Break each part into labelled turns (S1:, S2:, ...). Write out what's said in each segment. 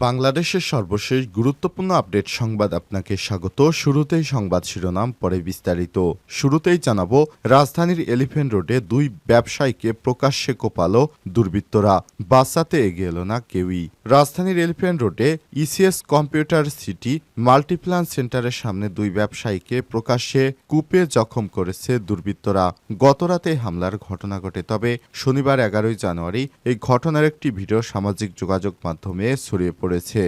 S1: বাংলাদেশের সর্বশেষ গুরুত্বপূর্ণ আপডেট সংবাদ আপনাকে স্বাগত। শুরুতেই সংবাদ শিরোনাম, পরে বিস্তারিত। শুরুতেই জানাব, রাজধানীর এলিফেন্ট রোডে দুই ব্যবসায়ীকে প্রকাশ্যে কোপালো দুর্বৃত্তরা। বাঁচাতে এগিয়ে এলো না কেউই। রাজধানীর এলিফেন্ট রোডে ইসিএস কম্পিউটার সিটি মাল্টিপ্লান সেন্টারের সামনে দুই ব্যবসায়ীকে প্রকাশ্যে কূপে জখম করেছে দুর্বৃত্তরা। গতরাতে হামলার ঘটনা ঘটে, তবে শনিবার এগারোই জানুয়ারি এই ঘটনার একটি ভিডিও সামাজিক যোগাযোগ মাধ্যমে ছড়িয়ে পড়েছে।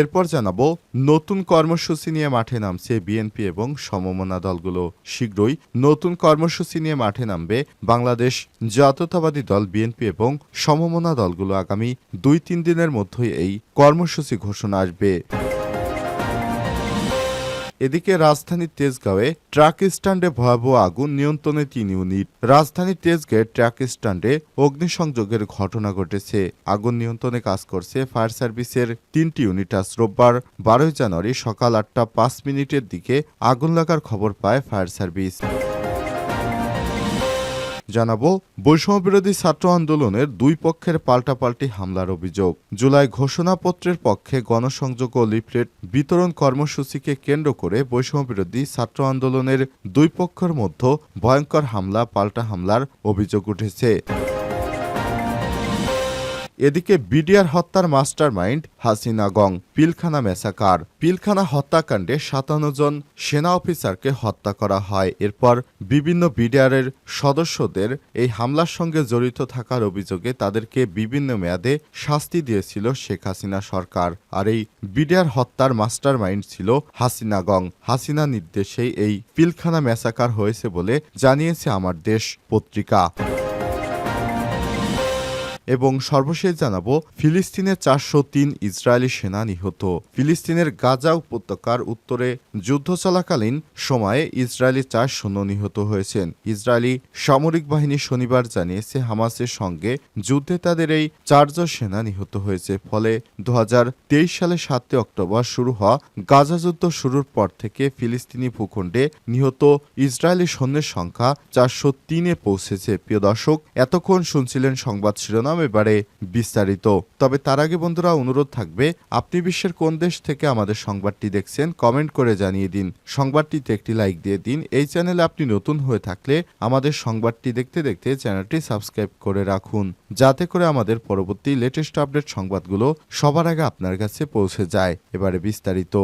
S1: এরপর জানাব, নতুন কর্মসূচি নিয়ে মাঠে নামছে বিএনপি এবং সমমনা দলগুলো। শীঘ্রই নতুন কর্মসূচি নিয়ে মাঠে নামবে বাংলাদেশ জাতীয়তাবাদী দল বিএনপি এবং সমমনা দলগুলো। আগামী দুই তিন দিনের মধ্যেই এই কর্মসূচি ঘোষণা আসবে। এদিকে রাজধানীর তেজগাঁওয়ে ট্রাক স্ট্যান্ডে ভয়াবহ আগুন নিয়ন্ত্রণে তিন ইউনিট। রাজধানীর তেজগাঁয়ে ট্রাক স্ট্যান্ডে অগ্নিসংযোগের ঘটনা ঘটেছে। আগুন নিয়ন্ত্রণে কাজ করছে ফায়ার সার্ভিসের তিনটি ইউনিট আজ রোববার, বারোই জানুয়ারি সকাল আটটা পাঁচ মিনিটের দিকে আগুন লাগার খবর পায় ফায়ার সার্ভিস। জানাব, বৈষম্যবিরোধী ছাত্র আন্দোলনের দুই পক্ষের পাল্টাপাল্টি হামলার অভিযোগ। জুলাই ঘোষণাপত্রের পক্ষে গণসংযোগ ও লিফলেট বিতরণ কর্মসূচিকে কেন্দ্র করে বৈষম্যবিরোধী ছাত্র আন্দোলনের দুই পক্ষের মধ্যে ভয়ঙ্কর হামলা, পাল্টা হামলার অভিযোগ উঠেছে। এদিকে বিডিআর হত্যার মাস্টারমাইন্ড হাসিনা গং, পিলখানা মেসাকার। পিলখানা হত্যাকাণ্ডে সাতান্ন জন সেনা অফিসারকে হত্যা করা হয়। এরপর বিভিন্ন বিডিআরের সদস্যদের এই হামলার সঙ্গে জড়িত থাকার অভিযোগে তাদেরকে বিভিন্ন মেয়াদে শাস্তি দিয়েছিল শেখ হাসিনা সরকার। আর এই বিডিআর হত্যার মাস্টারমাইন্ড ছিল হাসিনা গং। হাসিনা নির্দেশেই এই পিলখানা মেসাকার হয়েছে বলে জানিয়েছে আমার দেশ পত্রিকা। এবং সর্বশেষ জানাব ফিলিস্তিনের চারশো তিন ইসরায়েলি সেনা নিহত। ফিলিস্তিনের গাজা উপত্যকার উত্তরে যুদ্ধ চলাকালীন সময়ে ইসরায়েলি চার সৈন্য নিহত হয়েছেন। ইসরায়েলি সামরিক বাহিনী শনিবার জানিয়েছে, হামাসের সঙ্গে যুদ্ধে তাদের এই চারজন সেনা নিহত হয়েছে। ফলে দু সালে সাতই অক্টোবর শুরু হওয়া গাজা যুদ্ধ শুরুর পর থেকে ফিলিস্তিনি ভূখণ্ডে নিহত ইসরায়েলি সৈন্যের সংখ্যা চারশো তিনে পৌঁছেছে। প্রিয় দর্শক, এতক্ষণ শুনছিলেন সংবাদ শিরোনাম। এবারে বিস্তারিত। তবে তার আগে বন্ধুরা অনুরোধ থাকবে, আপনি বিশ্বের কোন দেশ থেকে আমাদের সংবাদটি দেখছেন, কমেন্ট করে জানিয়ে দিন। সংবাদটিতে একটি লাইক দিয়ে দিন। এই চ্যানেলে আপনি নতুন হয়ে থাকলে আমাদের সংবাদটি দেখতে দেখতে চ্যানেলটি সাবস্ক্রাইব করে রাখুন, যাতে করে আমাদের পরবর্তী লেটেস্ট আপডেট সংবাদগুলো সবার আগে আপনার কাছে পৌঁছে যায়। এবারে বিস্তারিত।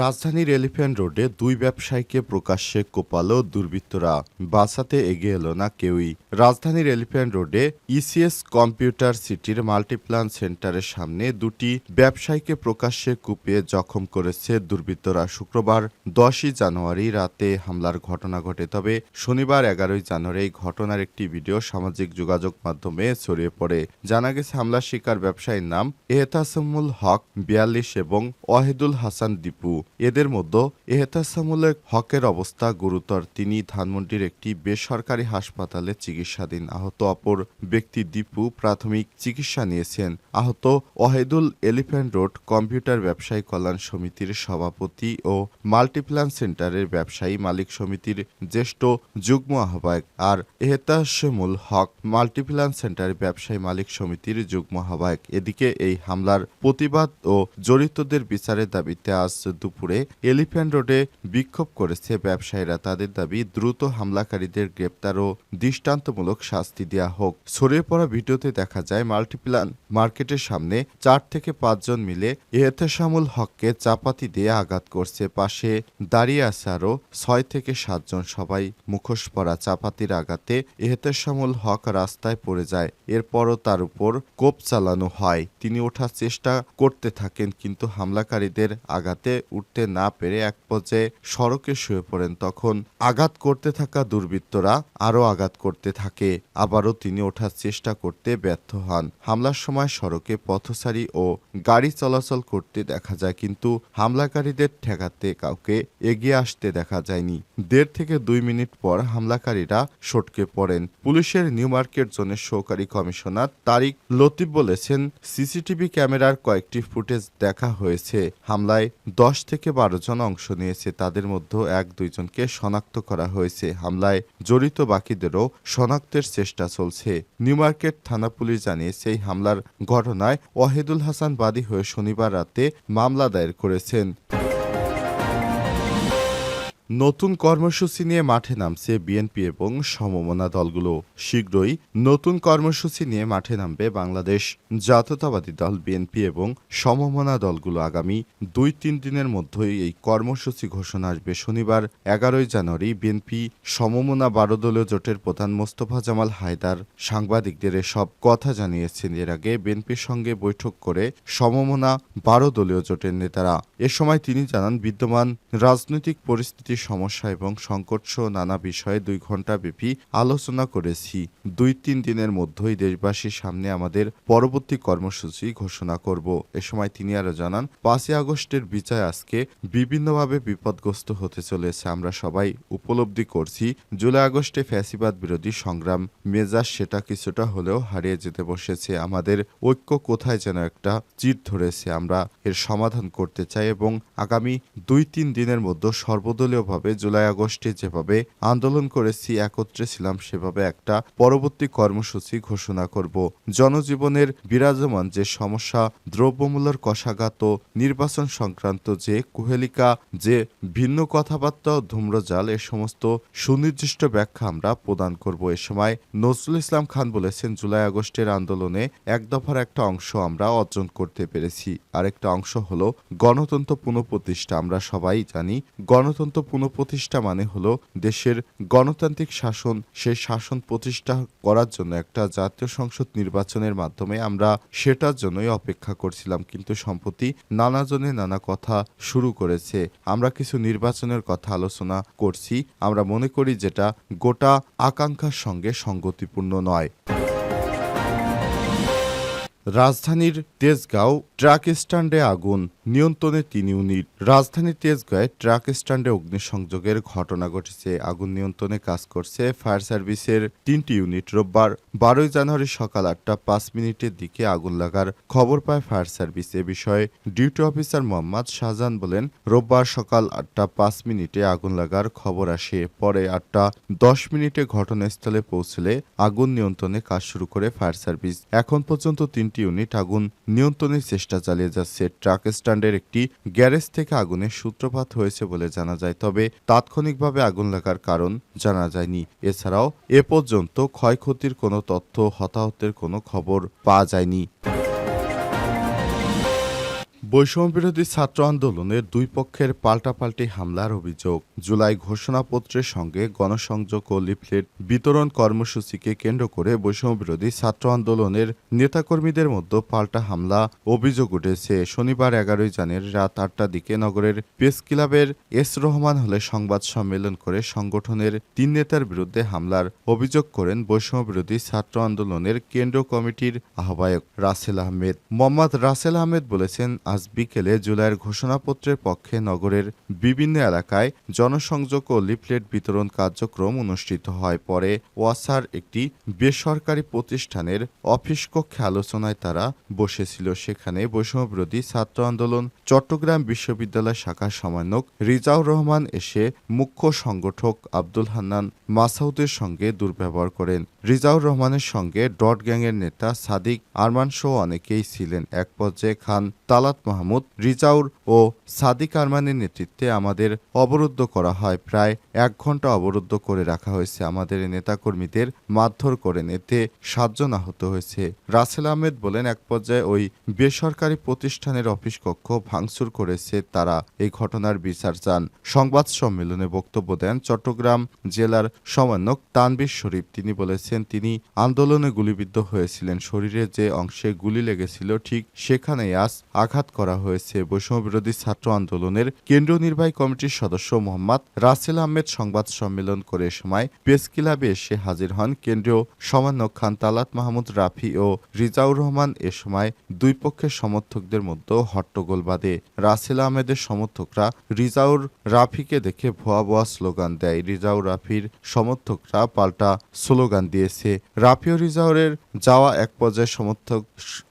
S1: রাজধানীর এলিফ্যান্ট রোডে দুই ব্যবসায়ীকে প্রকাশ্যে কোপালো দুর্বৃত্তরা। বাঁচাতে এগিয়ে এলো না কেউই। রাজধানীর এলিফ্যান্ট রোডে ইসিএস কম্পিউটার সিটির মাল্টিপ্লান সেন্টারের সামনে দুটি ব্যবসায়ীকে প্রকাশ্যে কুপিয়ে জখম করেছে দুর্বৃত্তরা। শুক্রবার দশই জানুয়ারি রাতে হামলার ঘটনা ঘটে, তবে শনিবার এগারোই জানুয়ারি এই ঘটনার একটি ভিডিও সামাজিক যোগাযোগ মাধ্যমে ছড়িয়ে পড়ে। জানা গেছে, হামলার শিকার ব্যবসায়ীর নাম এহতাসমুল হক, বিয়াল্লিশ, এবং ওয়াহিদুল হাসান দীপু। এদের মধ্যে এহতাসামুলের হকের অবস্থা গুরুতর। তিনি ধানমন্ডির একটি বেসরকারি হাসপাতালে চিকিৎসাধীন আহত অপর ব্যক্তি দীপু প্রাথমিক চিকিৎসা নিয়েছেন। আহত ওয়াহিদুল এলিফ্যান্ট রোড কম্পিউটার ব্যবসায়ী কল্যাণ সমিতির সভাপতি ও মাল্টিপ্ল্যান সেন্টারের ব্যবসায়ী মালিক সমিতির জ্যেষ্ঠ যুগ্ম আহ্বায়ক আর এহতাসমুল হক মাল্টিপ্ল্যান সেন্টারের ব্যবসায়ী মালিক সমিতির যুগ্ম আহ্বায়ক। এদিকে এই হামলার প্রতিবাদ ও জড়িতদের বিচারের দাবিতে আজ দুপুরে এলিফ্যান্ট রোডে বিক্ষোভ করেছে ব্যবসায়ীরা। তাদের দাবি, দ্রুত হামলাকারীদের গ্রেপ্তার ও দৃষ্টান্তমূলক শাস্তি দেওয়া হোক। ছড়িয়ে পড়া ভিডিওতে দেখা যায়, মাল্টিপ্লান মার্কেটের সামনে চার থেকে পাঁচজন মিলে এহতেশামুল হককে চাপাতি দিয়ে আঘাত করছে। পাশে দাঁড়িয়ে আছে আরও ছয় থেকে সাতজন। সবাই মুখোশ পরা চাপাতির আঘাতে এহতেশামুল হক রাস্তায় পড়ে যায়। এরপরও তার উপর কোপ চালানো হয়। তিনি ওঠার চেষ্টা করতে থাকেন, কিন্তু হামলাকারীদের আঘাতে উঠতে না পেরে এক পর্যায়ে সড়কে শুয়ে পড়েন। তখন আঘাত করতে থাকা দুর্বৃত্তরা আরও আঘাত করতে থাকে। আবারও তিনি ওঠার চেষ্টা করতে ব্যর্থ হন। হামলার সময় সড়কে পথচারী ও গাড়ি চলাচল করতে দেখা যায়, কিন্তু হামলাকারীদের ঠেকাতে কাউকে এগিয়ে আসতে দেখা যায়নি। দেড় থেকে দুই মিনিট পর হামলাকারীরা সটকে পড়েন। পুলিশের নিউ মার্কেট জোনের সহকারী কমিশনার তারিক লতিফ বলেছেন, সিসিটিভি ক্যামেরার কয়েকটি ফুটেজ দেখা হয়েছে। হামলায় দশ থেকে বারো জন অংশ নিয়েছে। তাদের মধ্যে এক দুইজনকে শনাক্ত করা হয়েছে। হামলায় জড়িত বাকিদেরও শনাক্তের চেষ্টা চলছে। নিউমার্কেট থানা পুলিশ জানিয়েছে, এই হামলার ঘটনায় ওয়াহিদুল হাসান বাদী হয়ে শনিবার রাতে মামলা দায়ের করেছেন। নতুন কর্মসূচি নিয়ে মাঠে নামছে বিএনপি এবং সমমনা দলগুলো। শীঘ্রই নতুন কর্মসূচি নিয়ে মাঠে নামবে বাংলাদেশ। জাতীয়তাবাদী দল বিএনপি এবং সমমনা দলগুলো আগামী দুই তিন দিনের মধ্যেই এই কর্মসূচি ঘোষণা আসবে শনিবার, এগারোই জানুয়ারি। বিএনপি সমমনা বারো দলীয় জোটের প্রধান মোস্তফা জামাল হায়দার সাংবাদিকদের এসব কথা জানিয়েছেন। এর আগে বিএনপির সঙ্গে বৈঠক করে সমমনা বারো দলীয় জোটের নেতারা। এ সময় তিনি জানান, বিদ্যমান রাজনৈতিক পরিস্থিতির সমস্যা এবং সংকট সহ নানা বিষয়ে দুই ঘণ্টা ব্যাপী আলোচনা করেছি। দুই তিন দিনের মধ্যেই দেশবাসীর সামনে আমাদের পরবর্তী কর্মসূচি ঘোষণা করব। এ সময় তিনি আরও জানান, পাঁচই আগস্টের বিচার আজকে বিভিন্নভাবে বিপদগ্রস্ত হতে চলেছে। আমরা সবাই উপলব্ধি করছি, জুলাই আগস্টে ফ্যাসিবাদ বিরোধী সংগ্রাম মেজাজ সেটা কিছুটা হলেও হারিয়ে যেতে বসেছে। আমাদের ঐক্য কোথায় যেন একটা চির ধরেছে। আমরা এর সমাধান করতে চাই এবং আগামী দুই তিন দিনের মধ্যে সর্বদলীয়ভাবে জুলাই আগস্টে যেভাবে আন্দোলন করেছি, একত্রে ছিলাম, সেভাবে একটা পরবর্তী কর্মসূচি ঘোষণা করব। জনজীবনের বিরাজমান যে সমস্যা, দ্রব্যমূল্যের কষাঘাত নির্বাচন সংক্রান্ত যে কুহেলিকা, যে ভিন্ন কথাবার্তা ধূম্রজাল, এ সমস্ত সুনির্দিষ্ট ব্যাখ্যা আমরা প্রদান করব। এ সময় নজরুল ইসলাম খান বলেছেন, জুলাই আগস্টের আন্দোলনে এক দফার একটা অংশ আমরা অর্জন করতে পেরেছি। আরেকটা অংশ হলো গণতন্ত্র পুনঃপ্রতিষ্ঠা। আমরা সবাই জানি, গণতন্ত্র পুনঃপ্রতিষ্ঠা মানে হলো দেশের গণতান্ত্রিক শাসন, সেই শাসন প্রতিষ্ঠা করার জন্য একটা জাতীয় সংসদ নির্বাচনের মাধ্যমে আমরা সেটার জন্যই অপেক্ষা করছিলাম। কিন্তু সম্প্রতি নানাজনে নানা কথা শুরু করেছে। আমরা কিছু নির্বাচনের কথা আলোচনা করছি। আমরা মনে করি যেটা গোটা আকাঙ্ক্ষার সঙ্গে সঙ্গতিপূর্ণ নয়। রাজধানীর তেজগাঁও ট্রাক স্ট্যান্ডে আগুন, নিয়ন্ত্রণে তিন ইউনিট। রাজধানীর তেজগাঁয়ে ট্রাক স্ট্যান্ডে অগ্নিসংযোগের ঘটনা ঘটেছে। আগুন নিয়ন্ত্রণে কাজ করছে ফায়ার সার্ভিসের তিনটি ইউনিট রোববার, বারোই জানুয়ারি সকাল আটটা পাঁচ মিনিটের দিকে আগুন লাগার খবর পায় ফায়ার সার্ভিস। এ বিষয়ে ডিউটি অফিসার মোহাম্মদ শাহজাহান বলেন, রোববার সকাল আটটা পাঁচ মিনিটে আগুন লাগার খবর আসে। পরে আটটা দশ মিনিটে ঘটনাস্থলে পৌঁছলে আগুন নিয়ন্ত্রণে কাজ শুরু করে ফায়ার সার্ভিস। এখন পর্যন্ত তিনটি ইউনিট আগুন নিয়ন্ত্রণের চেষ্টা চালিয়ে যাচ্ছে। ট্রাক স্ট্যান্ডের একটি গ্যারেজ থেকে আগুনের সূত্রপাত হয়েছে বলে জানা যায়, তবে তাৎক্ষণিকভাবে আগুন লাগার কারণ জানা যায়নি। এছাড়াও এ পর্যন্ত ক্ষয়ক্ষতির কোনো তথ্য, হতাহতের কোনো খবর পাওয়া যায়নি। বৈষম্যবিরোধী ছাত্র আন্দোলনের দুই পক্ষের পাল্টাপাল্টি হামলার অভিযোগ। জুলাই ঘোষণাপত্রের সঙ্গে গণসংযোগ ও লিফলেট বিতরণ কর্মসূচিকে কেন্দ্র করে বৈষম্যবিরোধী ছাত্র আন্দোলনের নেতাকর্মীদের মধ্যে পাল্টা হামলা অভিযোগ উঠেছে। শনিবার এগারোই জানুয়ারি রাত আটটার দিকে নগরের প্রেস ক্লাবের এস রহমান হলে সংবাদ সম্মেলন করে সংগঠনের তিন নেতার বিরুদ্ধে হামলার অভিযোগ করেন বৈষম্যবিরোধী ছাত্র আন্দোলনের কেন্দ্র কমিটির আহ্বায়ক রাসেল আহমেদ। মোহাম্মদ রাসেল আহমেদ বলেছেন, আজ বিকেলে জুলাইয়ের ঘোষণাপত্রের পক্ষে নগরের বিভিন্ন এলাকায় জনসংযোগ ও লিফলেট বিতরণ কার্যক্রম অনুষ্ঠিত হয়। পরে ওয়াসার একটি বেসরকারি প্রতিষ্ঠানের অফিস কক্ষে আলোচনায় তারা বসেছিল। সেখানে বৈষম্যবিরোধী ছাত্র আন্দোলন, চট্টগ্রাম বিশ্ববিদ্যালয় শাখার সমন্বয়ক রিজাউর রহমান এসে মুখ্য সংগঠক আব্দুল হান্নান মাসাউদের সঙ্গে দুর্ব্যবহার করেন। রিজাউর রহমানের সঙ্গে ডট গ্যাংয়ের নেতা সাদিক আরমান সহ অনেকেই ছিলেন। এক পর্যায়ে খান তালাত মাহমুদ, রিজাউর ও সাদিক আরমানের নেতৃত্বে আমাদের অবরুদ্ধ করা হয়। প্রায় এক ঘণ্টা অবরুদ্ধ করে রাখা হয়েছে আমাদের নেতাকর্মীদের মারধর করে এতে সাতজন আহত হয়েছে। রাসেল আহমেদ বলেন, এক পর্যায়ে ওই বেসরকারি প্রতিষ্ঠানের অফিস কক্ষ ভাঙচুর করেছে তারা। এই ঘটনার বিচার চান। সংবাদ সম্মেলনে বক্তব্য দেন চট্টগ্রাম জেলার সমন্বয়ক তানবির শরীফ। তিনি বলেছেন, তিনি আন্দোলনে গুলিবিদ্ধ হয়েছিলেন। শরীরে যে অংশে গুলি লেগেছিল ঠিক সেখানেই আজ আঘাত করা হয়েছে। বৈষম্য বিরোধী ছাত্র আন্দোলনের কেন্দ্রীয় নির্বাহী কমিটির সদস্য মোহাম্মদ রাসেল আহমেদ সংবাদ সম্মেলন করে সময় প্রেস ক্লাবে এসে হাজির হন কেন্দ্রীয় সমন্বয়ক খান তালাত মাহমুদ রাফি ও রিজাউর রহমান। এ সময় দুই পক্ষের সমর্থকদের মধ্যে হট্টগোল বাদে রাসেল আহমেদের সমর্থকরা রিজাউর রাফিকে দেখে ভুয়া ভুয়া স্লোগান দেয়। রিজাউর রাফির সমর্থকরা পাল্টা স্লোগান দিয়েছে। রাফি ও রিজাউরের যাওয়া এক পর্যায়ে সমর্থক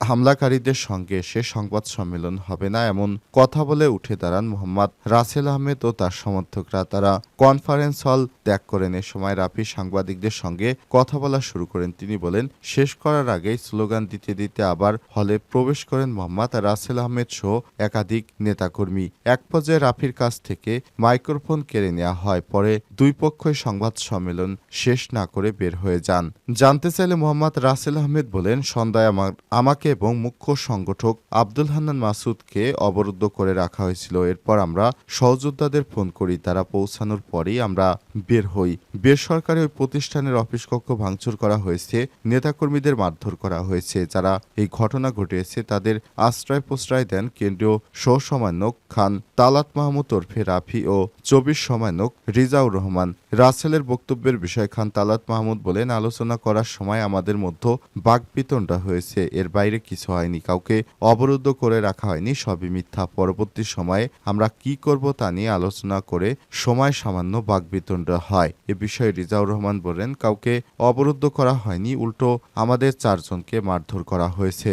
S1: হামলাকারীদের সঙ্গে এসে সংবাদ সম্মেলন হবে না, এমন কথা বলে উঠে দাঁড়ান মোহাম্মদ রাসেল আহমেদ ও তার সমর্থকরা। তারা কনফারেন্স হল ত্যাগ করেন। এ সময় রাফি সাংবাদিকদের সঙ্গে কথা বলা শুরু করেন। তিনি বলেন, শেষ করার আগেই স্লোগান দিতে দিতে আবার হলে প্রবেশ করেন মোহাম্মদ রাসেল আহমেদ সহ একাধিক নেতাকর্মী। এক পর্যায়ে রাফির কাছ থেকে মাইক্রোফোন কেড়ে নেওয়া হয়। পরে দুই পক্ষই সংবাদ সম্মেলন শেষ না করে বের হয়ে যান। জানতে চাইলে মোহাম্মদ রাসেল আহমেদ বলেন, সন্ধ্যায় আমার, আমাকে এবং মুখ্য সংগঠক আব্দুল হান্নান মাসুদকে অবরুদ্ধ করে রাখা হয়েছিল। এরপর আমরা সহযোদ্ধাদের ফোন করি, তারা পৌঁছানোর পরেই আমরা বের হই। বেসরকারি ওই প্রতিষ্ঠানের অফিস কক্ষ ভাঙচুর করা হয়েছে, নেতাকর্মীদের মারধর করা হয়েছে। যারা এই ঘটনা ঘটিয়েছে, তাদের আশ্রয় প্রশ্রয় দেন কেন্দ্রীয় সহসমান্যক খান তালাত মাহমুদ ওরফে রাফি ও চব্বিশ সমান্যক রিজাউর রহমান। রাসেলের বক্তব্যের বিষয় খান তালাত মাহমুদ বলেন, আলোচনা করার সময় আমাদের মধ্যে বাকবিতণ্ডা হয়েছে। এর বাইরে কিছু হয়নি। কাউকে অবরুদ্ধ করে রাখা হয়নি। সবই মিথ্যা। পরবর্তী সময়ে আমরা কি করব তা নিয়ে আলোচনা করে সময় সামান্য বাকবিতণ্ডা হয়। এ বিষয়ে রিজাউর রহমান বলেন, কাউকে অবরুদ্ধ করা হয়নি। উল্টো আমাদের চারজনকে মারধর করা হয়েছে।